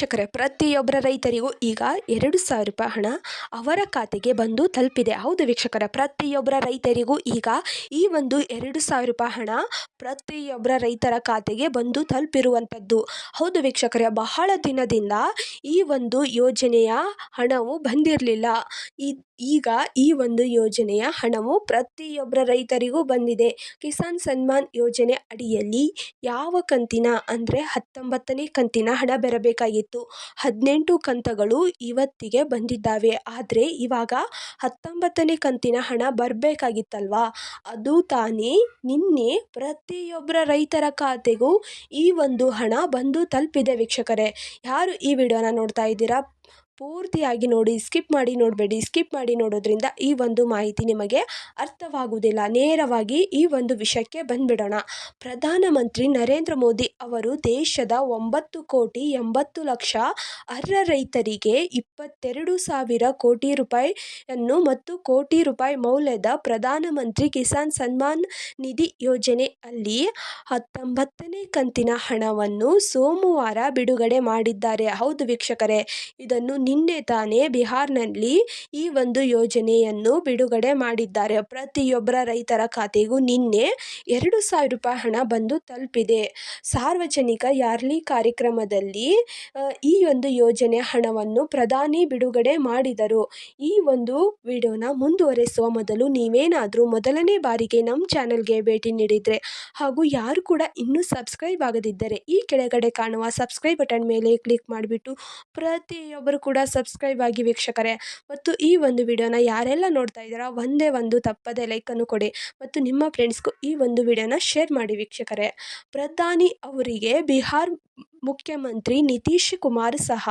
ವೀಕ್ಷಕರೇ ಪ್ರತಿಯೊಬ್ಬರ ರೈತರಿಗೂ ಈಗ ಎರಡು ಸಾವಿರ ರೂಪಾಯಿ ಹಣ ಅವರ ಖಾತೆಗೆ ಬಂದು ತಲುಪಿದೆ. ಹೌದು ವೀಕ್ಷಕರ, ಪ್ರತಿಯೊಬ್ಬರ ರೈತರಿಗೂ ಈಗ ಈ ಒಂದು ಎರಡು ಸಾವಿರ ರೂಪಾಯಿ ಹಣ ಪ್ರತಿಯೊಬ್ಬರ ರೈತರ ಖಾತೆಗೆ ಬಂದು ತಲುಪಿರುವಂಥದ್ದು. ಹೌದು ವೀಕ್ಷಕರ, ಬಹಳ ದಿನದಿಂದ ಈ ಒಂದು ಯೋಜನೆಯ ಹಣವು ಬಂದಿರಲಿಲ್ಲ. ಈ, ಈಗ ಈ ಒಂದು ಯೋಜನೆಯ ಹಣವು ಪ್ರತಿಯೊಬ್ಬರ ರೈತರಿಗೂ ಬಂದಿದೆ. ಕಿಸಾನ್ ಸನ್ಮಾನ್ ಯೋಜನೆ ಅಡಿಯಲ್ಲಿ ಯಾವ ಕಂತಿನ ಅಂದರೆ ಹತ್ತೊಂಬತ್ತನೇ ಕಂತಿನ ಹಣ ಬರಬೇಕಾಗಿತ್ತು. ಹದಿನೆಂಟು ಕಂತುಗಳು ಇವತ್ತಿಗೆ ಬಂದಿದ್ದಾವೆ. ಆದರೆ ಇವಾಗ ಹತ್ತೊಂಬತ್ತನೇ ಕಂತಿನ ಹಣ ಬರಬೇಕಾಗಿತ್ತಲ್ವಾ? ಅದು ತಾನೇ ನಿನ್ನೆ ಪ್ರತಿಯೊಬ್ಬರ ರೈತರ ಖಾತೆಗೂ ಈ ಒಂದು ಹಣ ಬಂದು ತಲುಪಿದೆ ವೀಕ್ಷಕರೇ. ಯಾರು ಈ ವಿಡಿಯೋನ ನೋಡ್ತಾ ಇದ್ದೀರಾ? ಪೂರ್ತಿಯಾಗಿ ನೋಡಿ, ಸ್ಕಿಪ್ ಮಾಡಿ ನೋಡಬೇಡಿ. ಸ್ಕಿಪ್ ಮಾಡಿ ನೋಡೋದ್ರಿಂದ ಈ ಒಂದು ಮಾಹಿತಿ ನಿಮಗೆ ಅರ್ಥವಾಗುವುದಿಲ್ಲ. ನೇರವಾಗಿ ಈ ಒಂದು ವಿಷಯಕ್ಕೆ ಬಂದ್ಬಿಡೋಣ. ಪ್ರಧಾನಮಂತ್ರಿ ನರೇಂದ್ರ ಮೋದಿ ಅವರು ದೇಶದ ಒಂಬತ್ತು ಕೋಟಿ ಎಂಬತ್ತು ಲಕ್ಷ ಅರ್ಹ ರೈತರಿಗೆ ಇಪ್ಪತ್ತೆರಡು ಸಾವಿರ ಕೋಟಿ ರೂಪಾಯಿಯನ್ನು ಮತ್ತು ಕೋಟಿ ರೂಪಾಯಿ ಮೌಲ್ಯದ ಪ್ರಧಾನಮಂತ್ರಿ ಕಿಸಾನ್ ಸನ್ಮಾನ್ ನಿಧಿ ಯೋಜನೆ ಅಲ್ಲಿ ಹತ್ತೊಂಬತ್ತನೇ ಕಂತಿನ ಹಣವನ್ನು ಸೋಮವಾರ ಬಿಡುಗಡೆ ಮಾಡಿದ್ದಾರೆ. ಹೌದು ವೀಕ್ಷಕರೇ, ಇದನ್ನು ನಿನ್ನೆ ತಾನೇ ಬಿಹಾರ್ನಲ್ಲಿ ಈ ಒಂದು ಯೋಜನೆಯನ್ನು ಬಿಡುಗಡೆ ಮಾಡಿದ್ದಾರೆ. ಪ್ರತಿಯೊಬ್ಬರ ರೈತರ ಖಾತೆಗೂ ನಿನ್ನೆ ಎರಡು ಸಾವಿರ ರೂಪಾಯಿ ಹಣ ಬಂದು ತಲುಪಿದೆ. ಸಾರ್ವಜನಿಕ ಯಾರ್ಲಿ ಕಾರ್ಯಕ್ರಮದಲ್ಲಿ ಈ ಒಂದು ಯೋಜನೆ ಹಣವನ್ನು ಪ್ರಧಾನಿ ಬಿಡುಗಡೆ ಮಾಡಿದರು. ಈ ಒಂದು ವಿಡಿಯೋನ ಮುಂದುವರೆಸುವ ಮೊದಲು ನೀವೇನಾದರೂ ಮೊದಲನೇ ಬಾರಿಗೆ ನಮ್ಮ ಚಾನಲ್ಗೆ ಭೇಟಿ ನೀಡಿದರೆ ಹಾಗೂ ಯಾರು ಕೂಡ ಇನ್ನೂ ಸಬ್ಸ್ಕ್ರೈಬ್ ಆಗದಿದ್ದರೆ ಈ ಕೆಳಗಡೆ ಕಾಣುವ ಸಬ್ಸ್ಕ್ರೈಬ್ ಬಟನ್ ಮೇಲೆ ಕ್ಲಿಕ್ ಮಾಡಿಬಿಟ್ಟು ಪ್ರತಿಯೊಬ್ಬರು ಕೂಡ ಸಬ್ಸ್ಕ್ರೈಬ್ ಆಗಿ ವೀಕ್ಷಕರೇ. ಮತ್ತು ಈ ಒಂದು ವಿಡಿಯೋನ ಯಾರೆಲ್ಲ ನೋಡ್ತಾ ಇದ್ದೀರಾ ಒಂದೇ ಒಂದು ತಪ್ಪದೆ ಲೈಕನ್ನು ಕೊಡಿ. ಮತ್ತು ನಿಮ್ಮ ಫ್ರೆಂಡ್ಸ್ಗೂ ಈ ಒಂದು ವಿಡಿಯೋನ ಶೇರ್ ಮಾಡಿ ವೀಕ್ಷಕರೇ. ಪ್ರಧಾನಿ ಅವರಿಗೆ ಬಿಹಾರ್ ಮುಖ್ಯಮಂತ್ರಿ ನಿತೀಶ್ ಕುಮಾರ್ ಸಹ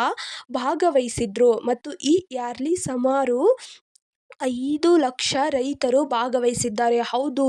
ಭಾಗವಹಿಸಿದ್ರು. ಮತ್ತು ಈ ಯಾರ್ಲಿ ಸುಮಾರು ಐದು ಲಕ್ಷ ರೈತರು ಭಾಗವಹಿಸಿದ್ದಾರೆ. ಹೌದು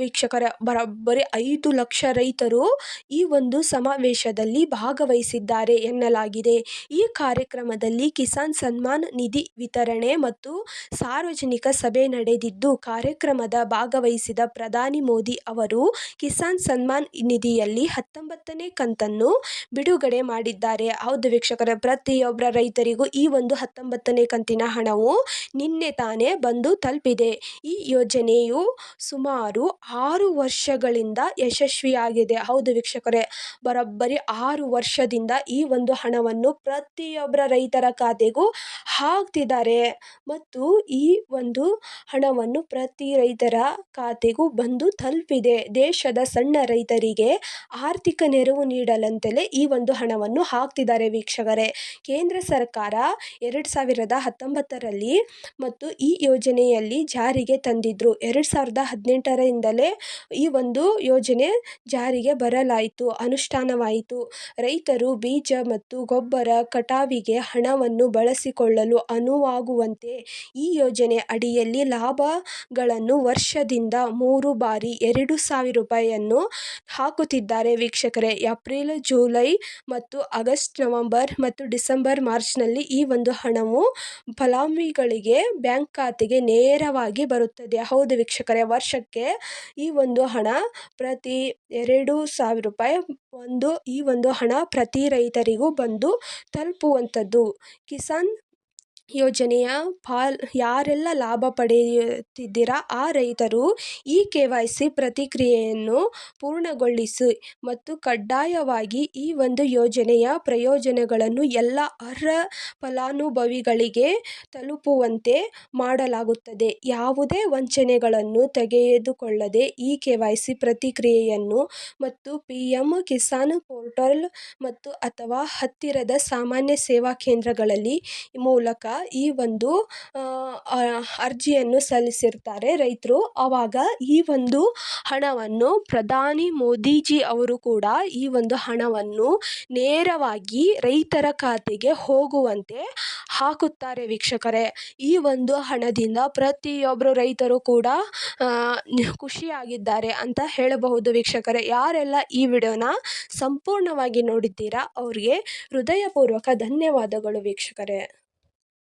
ವೀಕ್ಷಕರ ಬರೋಬ್ಬರಿ ಐದು ಲಕ್ಷ ರೈತರು ಈ ಒಂದು ಸಮಾವೇಶದಲ್ಲಿ ಭಾಗವಹಿಸಿದ್ದಾರೆ ಎನ್ನಲಾಗಿದೆ. ಈ ಕಾರ್ಯಕ್ರಮದಲ್ಲಿ ಕಿಸಾನ್ ಸನ್ಮಾನ್ ನಿಧಿ ವಿತರಣೆ ಮತ್ತು ಸಾರ್ವಜನಿಕ ಸಭೆ ನಡೆದಿದ್ದು, ಕಾರ್ಯಕ್ರಮದ ಭಾಗವಹಿಸಿದ ಪ್ರಧಾನಿ ಮೋದಿ ಅವರು ಕಿಸಾನ್ ಸನ್ಮಾನ್ ನಿಧಿಯಲ್ಲಿ ಹತ್ತೊಂಬತ್ತನೇ ಕಂತನ್ನು ಬಿಡುಗಡೆ ಮಾಡಿದ್ದಾರೆ. ಹೌದು ವೀಕ್ಷಕರ ಪ್ರತಿಯೊಬ್ಬರ ರೈತರಿಗೂ ಈ ಒಂದು ಹತ್ತೊಂಬತ್ತನೇ ಕಂತಿನ ಹಣವು ನಿನ್ನೆ ತಾನೇ ಬಂದು ತಲುಪಿದೆ. ಈ ಯೋಜನೆಯು ಸುಮಾರು ಆರು ವರ್ಷಗಳಿಂದ ಯಶಸ್ವಿಯಾಗಿದೆ. ಹೌದು ವೀಕ್ಷಕರೇ, ಬರೋಬ್ಬರಿ ಆರು ವರ್ಷದಿಂದ ಈ ಒಂದು ಹಣವನ್ನು ಪ್ರತಿಯೊಬ್ಬರ ರೈತರ ಖಾತೆಗೂ ಹಾಕ್ತಿದ್ದಾರೆ. ಮತ್ತು ಈ ಒಂದು ಹಣವನ್ನು ಪ್ರತಿ ರೈತರ ಖಾತೆಗೂ ಬಂದು ತಲುಪಿದೆ. ದೇಶದ ಸಣ್ಣ ರೈತರಿಗೆ ಆರ್ಥಿಕ ನೆರವು ನೀಡಲಂತಲೇ ಈ ಒಂದು ಹಣವನ್ನು ಹಾಕ್ತಿದ್ದಾರೆ ವೀಕ್ಷಕರೇ. ಕೇಂದ್ರ ಸರ್ಕಾರ ಎರಡು ಸಾವಿರದ ಹತ್ತೊಂಬತ್ತರಲ್ಲಿ ಮತ್ತು ಈ ಯೋಜನೆಯಲ್ಲಿ ಜಾರಿಗೆ ತಂದಿದ್ದರು ಎರಡು ಸಾವಿರದ ಹದಿನೆಂಟರಿಂದಲೇ ಈ ಒಂದು ಯೋಜನೆ ಜಾರಿಗೆ ಬರಲಾಯಿತು, ಅನುಷ್ಠಾನವಾಯಿತು. ರೈತರು ಬೀಜ ಮತ್ತು ಗೊಬ್ಬರ ಕಟಾವಿಗೆ ಹಣವನ್ನು ಬಳಸಿಕೊಳ್ಳಲು ಅನುವಾಗುವಂತೆ ಈ ಯೋಜನೆ ಅಡಿಯಲ್ಲಿ ಲಾಭಗಳನ್ನು ವರ್ಷದಿಂದ ಮೂರು ಬಾರಿ ಎರಡು ಸಾವಿರ ರೂಪಾಯಿಯನ್ನು ಹಾಕುತ್ತಿದ್ದಾರೆ ವೀಕ್ಷಕರೇ. ಏಪ್ರಿಲ್, ಜುಲೈ ಮತ್ತು ಆಗಸ್ಟ್, ನವಂಬರ್ ಮತ್ತು ಡಿಸೆಂಬರ್ ಮಾರ್ಚ್ನಲ್ಲಿ ಈ ಒಂದು ಹಣವು ಫಲಾನುಭವಿಗಳಿಗೆ ಬ್ಯಾಂಕ್ ಖಾತೆಗೆ ನೇರವಾಗಿ ಬರುತ್ತದೆ. ಹೌದು ವೀಕ್ಷಕರೇ, ವರ್ಷಕ್ಕೆ ಈ ಒಂದು ಹಣ ಪ್ರತಿ ಎರಡು ಸಾವಿರ ರೂಪಾಯಿ ಒಂದು ಈ ಒಂದು ಹಣ ಪ್ರತಿ ರೈತರಿಗೂ ಬಂದು ತಲುಪುವಂಥದ್ದು. ಕಿಸಾನ್ ಯೋಜನೆಯ ಪಾಲ್, ಯಾರೆಲ್ಲ ಲಾಭ ಪಡೆಯುತ್ತಿದ್ದೀರಾ, ಆ ರೈತರು ಈ ಕೆ ವೈ ಸಿ ಪ್ರತಿಕ್ರಿಯೆಯನ್ನು ಪೂರ್ಣಗೊಳಿಸಿ ಮತ್ತು ಕಡ್ಡಾಯವಾಗಿ ಈ ಒಂದು ಯೋಜನೆಯ ಪ್ರಯೋಜನಗಳನ್ನು ಎಲ್ಲ ಅರ್ಹ ಫಲಾನುಭವಿಗಳಿಗೆ ತಲುಪುವಂತೆ ಮಾಡಲಾಗುತ್ತದೆ. ಯಾವುದೇ ವಂಚನೆಗಳನ್ನು ತೆಗೆದುಕೊಳ್ಳದೆ ಈ ಕೆ ವೈ ಸಿ ಪ್ರತಿಕ್ರಿಯೆಯನ್ನು ಮತ್ತು ಪಿ ಎಂ ಕಿಸಾನ್ ಪೋರ್ಟಲ್ ಮತ್ತು ಅಥವಾ ಹತ್ತಿರದ ಸಾಮಾನ್ಯ ಸೇವಾ ಕೇಂದ್ರಗಳಲ್ಲಿ ಮೂಲಕ ಈ ಒಂದು ಅರ್ಜಿಯನ್ನು ಸಲ್ಲಿಸಿರ್ತಾರೆ ರೈತರು. ಆವಾಗ ಈ ಒಂದು ಹಣವನ್ನು ಪ್ರಧಾನಿ ಮೋದಿಜಿ ಅವರು ಕೂಡ ಈ ಒಂದು ಹಣವನ್ನು ನೇರವಾಗಿ ರೈತರ ಖಾತೆಗೆ ಹೋಗುವಂತೆ ಹಾಕುತ್ತಾರೆ ವೀಕ್ಷಕರೇ. ಈ ಒಂದು ಹಣದಿಂದ ಪ್ರತಿಯೊಬ್ಬರು ರೈತರು ಕೂಡ ಖುಷಿಯಾಗಿದ್ದಾರೆ ಅಂತ ಹೇಳಬಹುದು ವೀಕ್ಷಕರೇ. ಯಾರೆಲ್ಲ ಈ ವಿಡಿಯೋನ ಸಂಪೂರ್ಣವಾಗಿ ನೋಡಿದ್ದೀರಾ, ಅವರಿಗೆ ಹೃದಯಪೂರ್ವಕ ಧನ್ಯವಾದಗಳು ವೀಕ್ಷಕರೇ.